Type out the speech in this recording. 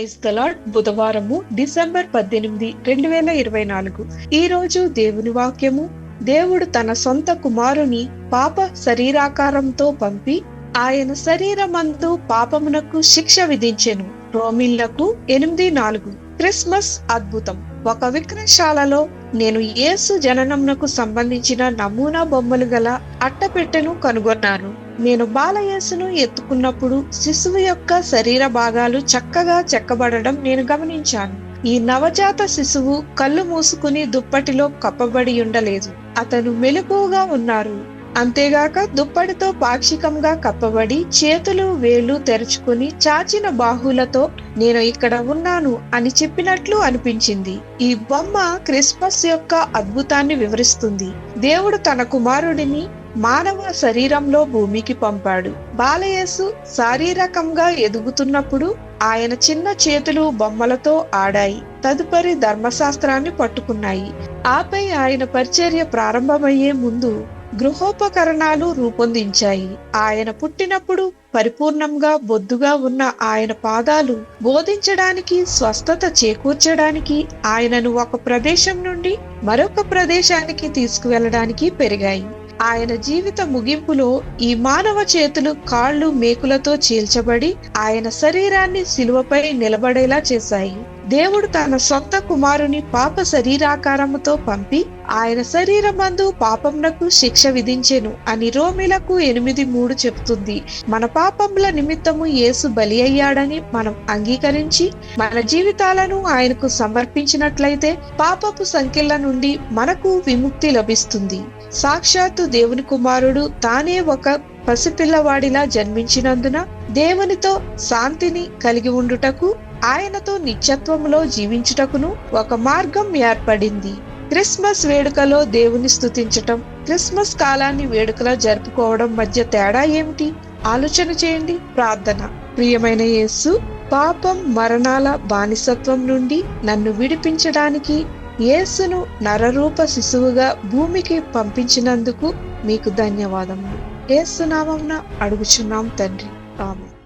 Praise the Lord బుధవారము December పద్దెనిమిది రెండు వేల ఇరవై నాలుగు. ఈ రోజు దేవుని వాక్యము దేవుడు తన సొంత కుమారుని పాప శరీరాకారంతో పంపి ఆయన శరీరమందు పాపమునకు శిక్ష విధించెను. రోమిళ్ళకు ఎనిమిది నాలుగు. క్రిస్మస్ అద్భుతం. ఒక విక్రయశాలలో నేను యేసు జననమునకు సంబంధించిన నమూనా బొమ్మలు గల అట్టపెట్టెను కనుగొన్నాను. నేను బాలయేసును ఎత్తుకున్నప్పుడు శిశువు యొక్క శరీర భాగాలు చక్కగా చెక్కబడడం నేను గమనించాను. ఈ నవజాత శిశువు కళ్ళు మూసుకుని దుప్పటిలో కప్పబడి ఉండలేదు. అతను మెలకువగా ఉన్నారు. అంతేగాక దుప్పటితో పాక్షికంగా కప్పబడి చేతులు వేళ్ళు తెరుచుకుని చాచిన బాహులతో నేను ఇక్కడ ఉన్నాను అని చెప్పినట్లు అనిపించింది. ఈ బొమ్మ క్రిస్మస్ యొక్క అద్భుతాన్ని వివరిస్తుంది. దేవుడు తన కుమారుడిని మానవ శరీరంలో భూమికి పంపాడు. బాలయేసు శారీరకంగా ఎదుగుతున్నప్పుడు ఆయన చిన్న చేతులు బొమ్మలతో ఆడాయి. తదుపరి ధర్మశాస్త్రాన్ని పట్టుకున్నాయి. ఆపై ఆయన పరిచర్య ప్రారంభమయ్యే ముందు గృహోపకరణాలు రూపొందించాయి. ఆయన పుట్టినప్పుడు పరిపూర్ణంగా బొద్దుగా ఉన్న ఆయన పాదాలు బోధించడానికి స్వస్థత చేకూర్చడానికి ఆయనను ఒక ప్రదేశం నుండి మరొక ప్రదేశానికి తీసుకువెళ్ళడానికి పెరిగాయి. ఆయన జీవిత ముగింపులో ఈ మానవ చేతులు కాళ్ళు మేకులతో చీల్చబడి ఆయన శరీరాన్ని శిలువపై నిలబడేలా చేశాయి. దేవుడు తన సొంత కుమారుని పాప శరీరాకారముతో పంపి ఆయన శరీరమందు పాపమునకు శిక్ష విధించెను అని రోమిలకు ఎనిమిది మూడు చెప్తుంది మన పాపముల నిమిత్తము యేసు బలి అయ్యాడని మనం అంగీకరించి మన జీవితాలను ఆయనకు సమర్పించినట్లయితే పాపపు సంఖ్యల నుండి మనకు విముక్తి లభిస్తుంది. సాక్షాత్తు దేవుని కుమారుడు తానే ఒక పసిపిల్లవాడిలా జన్మించినందున దేవునితో శాంతిని కలిగి ఉండుటకు ఆయనతో నిత్యత్వములో జీవించుటకును ఒక మార్గం ఏర్పడింది. క్రిస్మస్ వేడుకలో దేవుని స్తుతించటం క్రిస్మస్ కాలాన్ని వేడుకలా జరుపుకోవడం మధ్య తేడా ఏమిటి? ఆలోచన చేయండి ప్రార్థన. ప్రియమైన యేసు పాపం మరణాల బానిసత్వం నుండి నన్ను విడిపించడానికి యేసును నరరూప శిశువుగా భూమికి పంపించినందుకు మీకు ధన్యవాదములు. ఏసునామం అడుగుచున్నాం తండ్రి. السلام